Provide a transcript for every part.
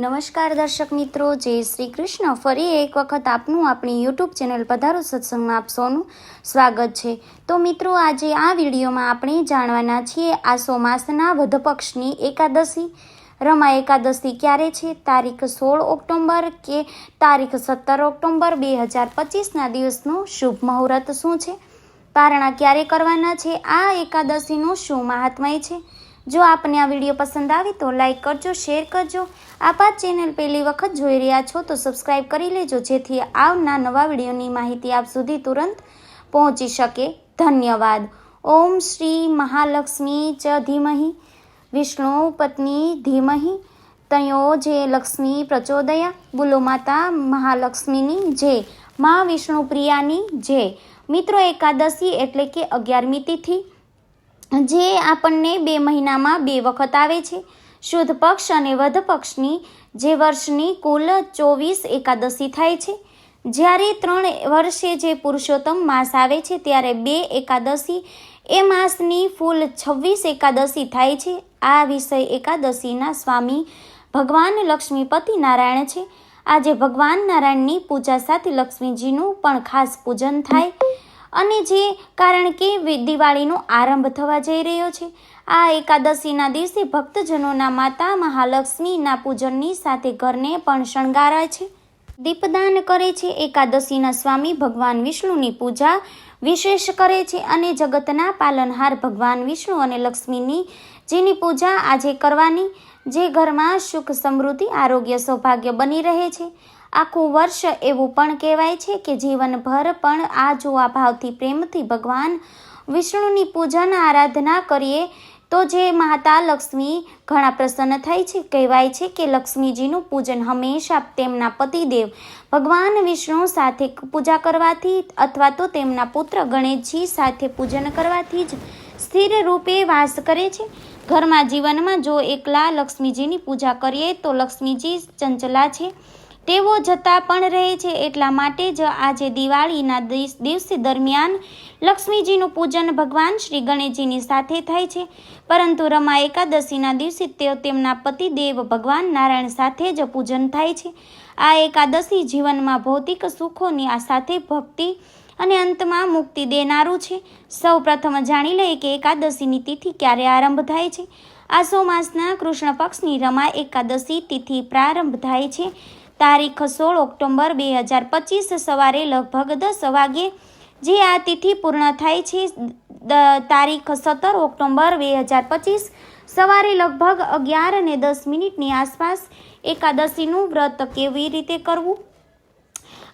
નમસ્કાર દર્શક મિત્રો, જય શ્રી કૃષ્ણ. ફરી એક વખત આપનું આપણી યુટ્યુબ ચેનલ પધારો સત્સંગમાં આપ સૌનું સ્વાગત છે. તો મિત્રો, આજે આ વિડીયોમાં આપણે જાણવાના છીએ આસો માસના વધપક્ષની એકાદશી. રમા એકાદશી ક્યારે છે? તારીખ સોળ ઓક્ટોબર કે તારીખ સત્તર ઓક્ટોબર બે હજાર પચીસના દિવસનું શુભ મુહૂર્ત શું છે? પારણા ક્યારે કરવાના છે? આ એકાદશીનું શું મહાત્મય છે? જો આપને આ વીડિયો પસંદ આવે તો લાઇક કરજો, શેર કરજો. આપ આ ચેનલ પહેલી વખત જોઈ રહ્યા છો તો સબસ્ક્રાઈબ કરી લેજો, જેથી આવના નવા વિડીયોની માહિતી આપ સુધી તુરંત પહોંચી શકે. ધન્યવાદ. ઓમ શ્રી મહાલક્ષ્મી ચ ધીમહી. વિષ્ણુ પત્ની ધીમહી. તયો જે લક્ષ્મી પ્રચોદયા. બોલો માતા મહાલક્ષ્મીની જય. મા વિષ્ણુ પ્રિયાની જય. મિત્રો એકાદશી એટલે કે અગિયારમી તિથિ. જે આપણને બે મહિનામાં બે વખત આવે છે. શુદ્ધ પક્ષ અને વધ પક્ષની જે વર્ષની કુલ ચોવીસ એકાદશી થાય છે. જ્યારે ત્રણ વર્ષે જે પુરુષોત્તમ માસ આવે છે, ત્યારે બે એકાદશી એ માસની ફૂલ છવ્વીસ એકાદશી થાય છે. આ વિષય એકાદશીના સ્વામી ભગવાન લક્ષ્મીપતિ નારાયણ છે. આજે ભગવાન નારાયણની પૂજા સાથે લક્ષ્મીજીનું પણ ખાસ પૂજન થાય. અને જે કારણ કે દિવાળીનો આરંભ થવા જઈ રહ્યો છે. આ એકાદશીના દિવસે ભક્તજનોના માતા મહાલક્ષ્મીના પૂજનની સાથે ઘરને પણ શણગારાય છે. દીપદાન કરે છે એકાદશીના સ્વામી ભગવાન વિષ્ણુની પૂજા વિશેષ કરે છે અને જગતના પાલનહાર ભગવાન વિષ્ણુ અને લક્ષ્મીની જેની પૂજા આજે કરવાની, જે ઘરમાં સુખ સમૃદ્ધિ, આરોગ્ય સૌભાગ્ય બની રહે છે. આખું વર્ષ એવું પણ કહેવાય છે કે જીવનભર પણ આ જોવા ભાવથી પ્રેમથી ભગવાન વિષ્ણુની પૂજન આરાધના કરીએ તો જે માતા લક્ષ્મી ઘણા પ્રસન્ન થાય છે. કહેવાય છે કે લક્ષ્મીજીનું પૂજન હંમેશા તેમના પતિદેવ ભગવાન વિષ્ણુ સાથે પૂજા કરવાથી અથવા તો તેમના પુત્ર ગણેશજી સાથે પૂજન કરવાથી જ સ્થિર રૂપે વાસ કરે છે. ઘરમાં જીવનમાં જો એકલા લક્ષ્મીજીની પૂજા કરીએ તો લક્ષ્મીજી ચંચલા છે. તેઓ જતા પણ રહે છે. એટલા માટે જ આજે દિવાળીના દિવસે દરમિયાન લક્ષ્મીજીનું પૂજન ભગવાન શ્રી ગણેશજીની સાથે થાય છે. પરંતુ રમા એકાદશીના દિવસે તેઓ તેમના પતિદેવ ભગવાન નારાયણ સાથે જ પૂજન થાય છે. આ એકાદશી જીવનમાં ભૌતિક સુખોની આ સાથે ભક્તિ અને અંતમાં મુક્તિ દેનારું છે. સૌ પ્રથમ જાણી લઈએ કે એકાદશીની તિથિ ક્યારે આરંભ થાય છે. આસો માસના કૃષ્ણ પક્ષની રમા એકાદશી તિથિ પ્રારંભ થાય છે. તારીખ સોળ ઓક્ટોબર બે હજાર પચીસ સવારે લગભગ દસ વાગે જે આ તિથિ પૂર્ણ થાય છે તારીખ સત્તર ઓક્ટોબર બે હજાર પચીસ સવારે લગભગ અગિયાર અને દસ મિનિટની આસપાસ એકાદશીનું વ્રત કેવી રીતે કરવું?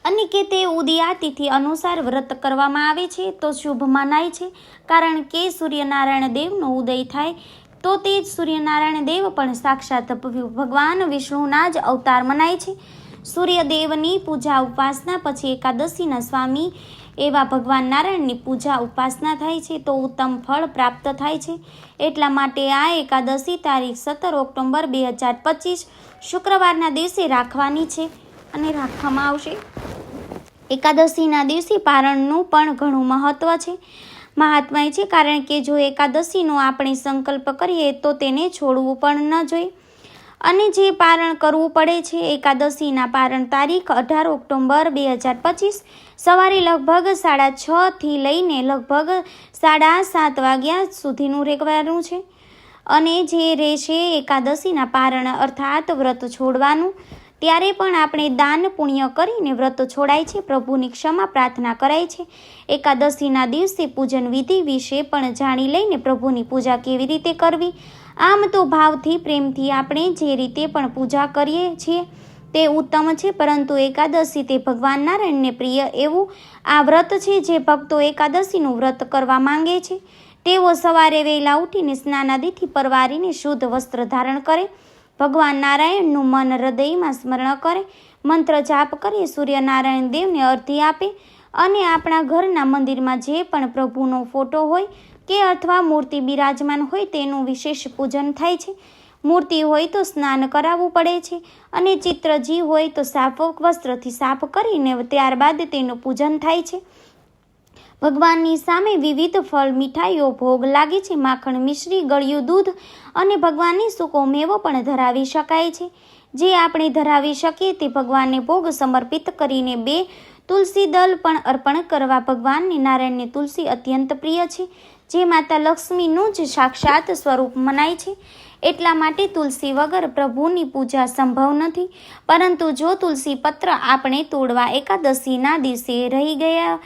અને કે તે ઉદયા તિથિ અનુસાર વ્રત કરવામાં આવે છે, તો શુભ મનાય છે, કારણ કે સૂર્યનારાયણ દેવનો ઉદય થાય તો તે જ સૂર્યનારાયણ દેવ પણ સાક્ષાત ભગવાન વિષ્ણુના જ અવતાર મનાય છે. સૂર્યદેવની પૂજા ઉપાસના પછી એકાદશીના સ્વામી એવા ભગવાન નારાયણની પૂજા ઉપાસના થાય છે તો ઉત્તમ ફળ પ્રાપ્ત થાય છે. એટલા માટે આ એકાદશી તારીખ સત્તર ઓક્ટોબર બે હજાર પચીસ શુક્રવારના દિવસે રાખવાની છે અને રાખવામાં આવશે. એકાદશીના દિવસે પારણનું પણ ઘણું મહત્ત્વ છે. મહાત્માય છે, કારણ કે જો એકાદશીનો આપણે સંકલ્પ કરીએ, તો તેને છોડવું પણ ન જોઈએ. અને જે પારણ કરવું પડે છે, એકાદશીના પારણ તારીખ અઢાર ઓક્ટોબર બે હજાર પચીસ, સવારે લગભગ સાડા છથી લઈને લગભગ સાડા સાત વાગ્યા સુધીનું રેકવાનું છે. અને જે રહેશે એકાદશીના પારણ, અર્થાત વ્રત છોડવાનું ત્યારે પણ આપણે દાન પુણ્ય કરીને વ્રત છોડાય છે, પ્રભુની ક્ષમા પ્રાર્થના કરાય છે. એકાદશીના દિવસે પૂજન વિધિ વિશે પણ જાણી લઈને પ્રભુની પૂજા કેવી રીતે કરવી? આમ તો ભાવથી, પ્રેમથી આપણે જે રીતે પણ પૂજા કરીએ છીએ તે ઉત્તમ છે, પરંતુ એકાદશી તે ભગવાન નારાયણને પ્રિય એવું આ વ્રત છે જે ભક્તો એકાદશીનું વ્રત કરવા માંગે છે. તેઓ સવારે વહેલા ઉઠીને સ્નાનાદિથી પરવારીને શુદ્ધ વસ્ત્ર ધારણ કરે. ભગવાન નારાયણનું મન હૃદયમાં સ્મરણ કરે, મંત્ર જાપ કરી સૂર્યનારાયણ દેવને અર્થી આપે અને આપણા ઘરના મંદિરમાં જે પણ પ્રભુનો ફોટો હોય કે અથવા મૂર્તિ બિરાજમાન હોય તેનું વિશેષ પૂજન થાય છે. મૂર્તિ હોય તો સ્નાન કરાવવું પડે છે અને ચિત્રજી હોય તો સાફ વસ્ત્રથી સાફ કરીને ત્યારબાદ તેનું પૂજન થાય છે. ભગવાનની સામે વિવિધ ફળ, મીઠાઈઓ, ભોગ લાગે છે. માખણ, મિશ્રી, ગળ્યું દૂધ અને ભગવાનની સૂકો મેવો પણ ધરાવી શકાય છે. જે આપણે ધરાવી શકીએ તે ભગવાનને ભોગ સમર્પિત કરીને બે તુલસી દલ પણ અર્પણ કરવા ભગવાનને નારાયણને તુલસી અત્યંત પ્રિય છે. જે માતા લક્ષ્મીનું જ સાક્ષાત સ્વરૂપ મનાય છે. એટલા માટે તુલસી વગર પ્રભુની પૂજા સંભવ નથી. પરંતુ જો તુલસી પત્ર આપણે તોડવા એકાદશીના દિવસે રહી ગયા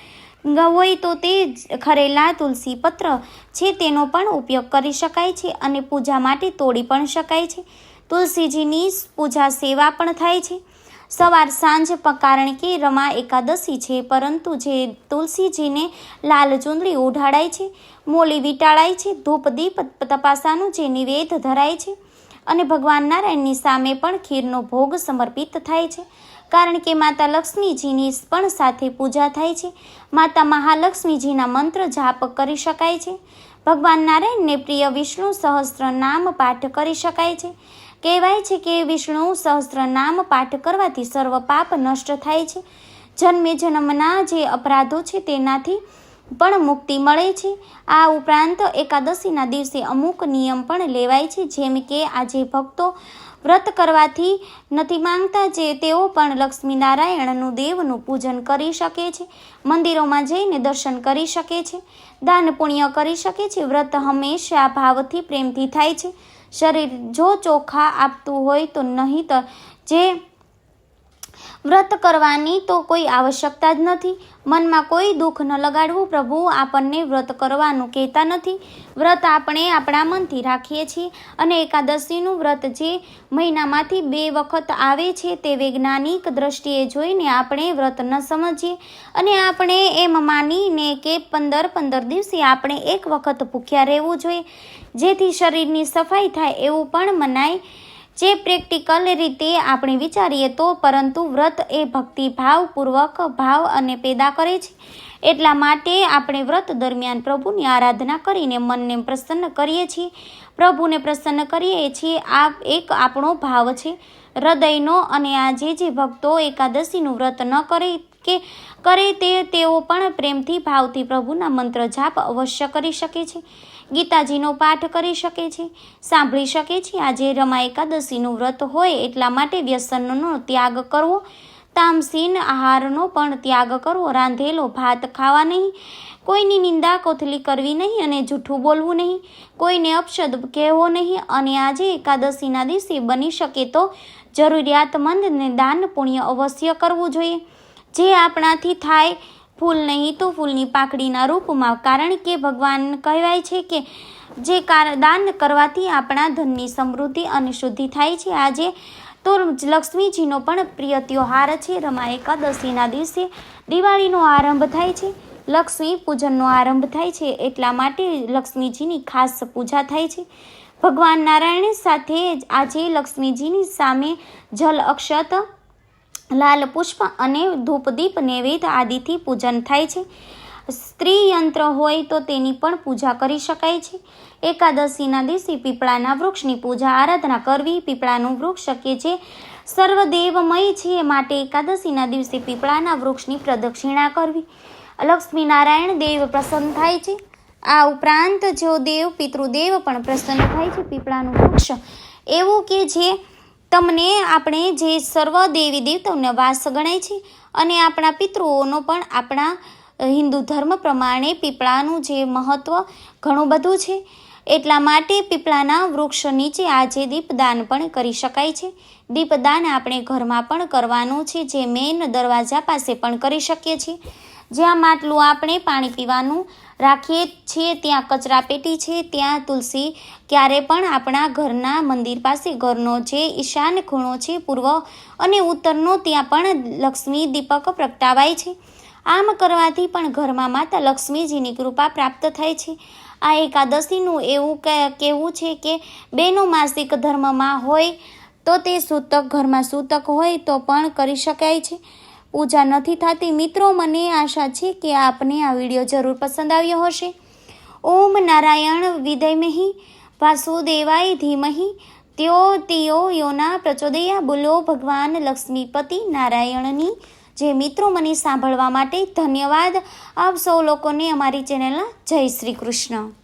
હોય તો તે ખરેલા તુલસી પત્ર છે, તેનો પણ ઉપયોગ કરી શકાય છે અને પૂજા માટે તોડી પણ શકાય છે. તુલસીજીની પૂજા સેવા પણ થાય છે. સવાર સાંજ કારણ કે રમા એકાદશી છે, પરંતુ જે તુલસીજીને લાલ ચુંદડી ઉઢાડાય છે, મોલી વીટાળાય છે, ધૂપ દીપ તપાસાનું જે નિવેદ ધરાય છે અને ભગવાન નારાયણની સામે પણ ખીરનો ભોગ સમર્પિત થાય છે. કારણ કે માતા લક્ષ્મીજીની પણ સાથે પૂજા થાય છે. માતા મહાલક્ષ્મીજીના મંત્ર જાપ કરી શકાય છે. ભગવાન નારાયણને પ્રિય વિષ્ણુ સહસ્ત્ર નામ પાઠ કરી શકાય છે. કહેવાય છે કે વિષ્ણુ સહસ્ત્ર નામ પાઠ કરવાથી સર્વ પાપ નષ્ટ થાય છે. જન્મે જન્મના જે અપરાધો છે તેનાથી પણ મુક્તિ મળે છે. આ ઉપરાંત એકાદશીના દિવસે અમુક નિયમ પણ લેવાય છે. જેમ કે આજે ભક્તો વ્રત કરવાથી નથી માંગતા જે તેઓ પણ લક્ષ્મીનારાયણનું દેવનું પૂજન કરી શકે છે. મંદિરોમાં જઈને દર્શન કરી શકે છે. દાન પુણ્ય કરી શકે છે. વ્રત હંમેશા ભાવથી પ્રેમથી થાય છે. શરીર જો ચોખા આપતું હોય તો નહીં તો જે વ્રત કરવાની તો કોઈ આવશ્યકતા જ નથી. મનમાં કોઈ દુઃખ ન લગાડવું. પ્રભુ આપણને વ્રત કરવાનું કહેતા નથી. વ્રત આપણે આપણા મનથી રાખીએ છીએ અને એકાદશીનું વ્રત જે મહિનામાંથી બે વખત આવે છે તે વૈજ્ઞાનિક દ્રષ્ટિએ જોઈને આપણે વ્રત ન સમજીએ. અને આપણે એમ માનીને કે પંદર પંદર દિવસે આપણે એક વખત ભૂખ્યા રહેવું જોઈએ. જેથી શરીરની સફાઈ થાય એવું પણ મનાય. જે પ્રેક્ટિકલ રીતે આપણે વિચારીએ તો પરંતુ વ્રત એ ભક્તિ ભાવપૂર્વક ભાવ અને પેદા કરે છે. એટલા માટે આપણે વ્રત દરમિયાન પ્રભુની આરાધના કરીને મનને પ્રસન્ન કરીએ છીએ. પ્રભુને પ્રસન્ન કરીએ છીએ આ એક આપણો ભાવ છે. હૃદયનો અને આ જે જે ભક્તો એકાદશીનું વ્રત ન કરે કે કરે તે, તેઓ પણ પ્રેમથી, ભાવથી પ્રભુના મંત્ર જાપ અવશ્ય કરી શકે છે. ગીતાજીનો પાઠ કરી શકે છે. સાંભળી શકે છે, આજે રમા એકાદશીનું વ્રત હોય એટલા માટે વ્યસનનો ત્યાગ કરવો, તામસીન આહારનો પણ ત્યાગ કરવો, રાંધેલો ભાત ખાવા નહીં, કોઈની નિંદા કોથલી કરવી નહીં અને જૂઠું બોલવું નહીં, કોઈને અપશબ્દ કહેવો નહીં અને આજે એકાદશીના દિવસે બની શકે તો જરૂરિયાતમંદને દાન પુણ્ય અવશ્ય કરવું જોઈએ. જે આપણાથી થાય ફૂલ નહીં તો ફૂલની પાકડીના રૂપમાં, કારણ કે ભગવાન કહેવાય છે કે જે દાન કરવાથી આપણા ધનની સમૃદ્ધિ અને શુદ્ધિ થાય છે. આજે તો લક્ષ્મીજીનો પણ પ્રિય તહેવાર છે. રમા એકાદશીના દિવસે દિવાળીનો આરંભ થાય છે. લક્ષ્મી પૂજનનો આરંભ થાય છે. એટલા માટે લક્ષ્મીજીની ખાસ પૂજા થાય છે. ભગવાન નારાયણ સાથે આજે લક્ષ્મીજીની સામે જલ અક્ષત લાલ પુષ્પ અને ધૂપદીપ નૈવેદ્ય આદિથી પૂજન થાય છે. સ્ત્રી યંત્ર હોય તો તેની પણ પૂજા કરી શકાય છે. એકાદશીના દિવસે પીપળાના વૃક્ષની પૂજા આરાધના કરવી પીપળાનું વૃક્ષ કે જે સર્વદેવમય છે માટે એકાદશીના દિવસે પીપળાના વૃક્ષની પ્રદક્ષિણા કરવી. લક્ષ્મીનારાયણ દેવ પ્રસન્ન થાય છે. આ ઉપરાંત જો દેવ પિતૃદેવ પણ પ્રસન્ન થાય છે, પીપળાનું વૃક્ષ એવું કે જે તમને આપણે જે સર્વ દેવી દેવતાઓનો વાસ ગણાય છે અને આપણા પિતૃઓનો પણ આપણા હિન્દુ ધર્મ પ્રમાણે પીપળાનું જે મહત્ત્વ ઘણું બધું છે. એટલા માટે પીપળાના વૃક્ષ નીચે આજે દીપદાન પણ કરી શકાય છે. દીપદાન આપણે ઘરમાં પણ કરવાનું છે, જે મેઇન દરવાજા પાસે પણ કરી શકીએ છીએ. જ્યાં માટલું આપણે પાણી પીવાનું રાખીએ છીએ. ત્યાં કચરા પેટી છે, ત્યાં તુલસી. ક્યારે પણ આપણા ઘરના મંદિર પાસે ઘરનો જે ઈશાન ખૂણો છે, પૂર્વ અને ઉત્તરનો, ત્યાં પણ લક્ષ્મી દીપક પ્રગટાવાય છે. આમ કરવાથી પણ ઘરમાં માતા લક્ષ્મીજીની કૃપા પ્રાપ્ત થાય છે. આ એકાદશીનું એવું કહેવું છે કે બેનો માસિક ધર્મમાં હોય તો તે સૂતક, ઘરમાં સૂતક હોય તો પણ કરી શકાય છે. પૂજા નથી થતી, મિત્રો, મને આશા છે કે આપને આ વીડિયો જરૂર પસંદ આવ્યો હશે. ઓમ નારાયણ વિદયમહી વાસુદેવાય ધીમહી, તેઓ તેઓ યોના પ્રચોદયા, બોલો ભગવાન લક્ષ્મીપતિ નારાયણની. જે મિત્રો, મને સાંભળવા માટે ધન્યવાદ. આપ સૌ લોકોને અમારી ચેનલના જય શ્રી કૃષ્ણ.